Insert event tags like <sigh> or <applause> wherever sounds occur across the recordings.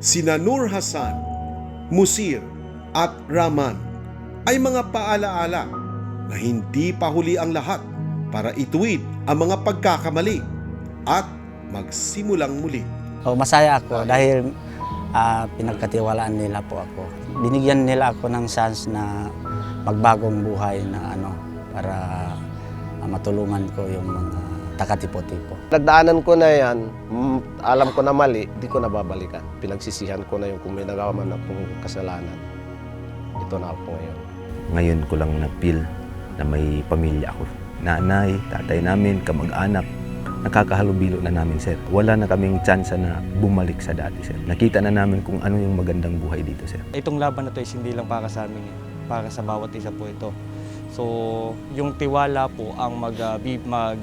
sina Nur Hassan, Musir at Rahman ay mga paalaala na hindi pa huli ang lahat para ituwid ang mga pagkakamali at magsimulang muli. So, masaya ako dahil ah, pinagkatiwalaan nila po ako. Binigyan nila ako ng chance na magbagong buhay na ano para ah, matulungan ko yung mga takatipo-tipo. Nagdaanan ko na yan, mm, alam ko na mali, di ko na babalikan. Pinagsisihan ko na yung kung may nagawa man akong kasalanan. Ito na ako ngayon. Ngayon ko lang na-feel na may pamilya ako. Nanay, tatay namin, kamag-anak, nakakahalubilo na namin, sir. Wala na kaming chance na bumalik sa dati, sir. Nakita na namin kung ano yung magandang buhay dito, sir. Itong laban na to is hindi lang para sa amin, eh. para sa bawat isa po ito. So, yung tiwala po ang mag, ah, mag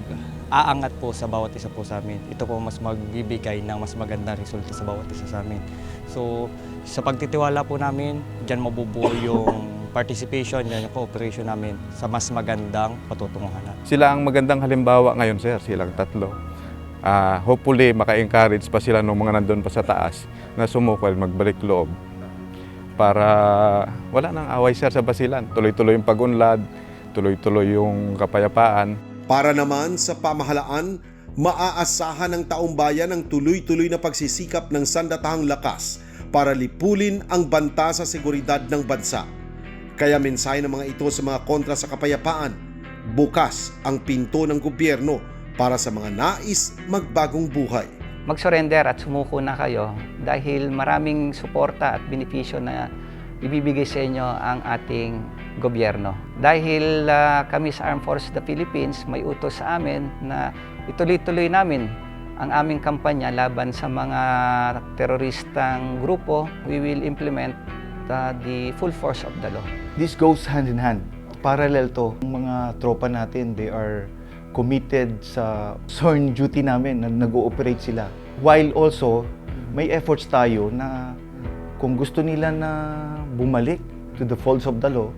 aangat po sa bawat isa po sa amin. Ito po mas magbibigay ng mas magandang resulta sa bawat isa sa amin. So, sa pagtitiwala po namin, diyan mabubuo yung <laughs> participation, yan yung cooperation namin sa mas magandang patutunguhan. Sila ang magandang halimbawa ngayon, sir, silang tatlo. Ah, hopefully, maka-encourage pa sila nung mga nandun pa sa taas na sumukal, magbalik loob para wala nang away, sir, sa basilan. Tuloy-tuloy yung pagunlad, tuloy-tuloy yung kapayapaan. Para naman sa pamahalaan, maaasahan ng taong bayan ang tuloy-tuloy na pagsisikap ng sandatahang lakas para lipulin ang banta sa seguridad ng bansa. Kaya mensahe ng mga ito sa mga kontra sa kapayapaan, bukas ang pinto ng gobyerno para sa mga nais magbagong buhay. mag-surrender at sumuko na kayo dahil maraming suporta at benepisyo na ibibigay sa inyo ang ating gobyerno. Dahil ah, kami sa Armed Forces of the Philippines, may utos sa amin na ituloy-tuloy namin ang aming kampanya laban sa mga teroristang grupo. We will implement ah, the full force of the law. This goes hand in hand. Parallel to. Ang mga tropa natin, they are committed sa sworn duty namin na nag-ooperate sila. While also, may efforts tayo na kung gusto nila na bumalik to the folds of the law,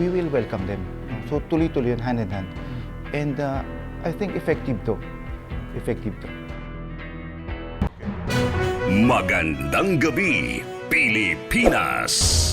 we will welcome them. So tuloy-tuloy yun, hand in hand. And uh, I think effective to. Effective to. Magandang gabi, Pilipinas!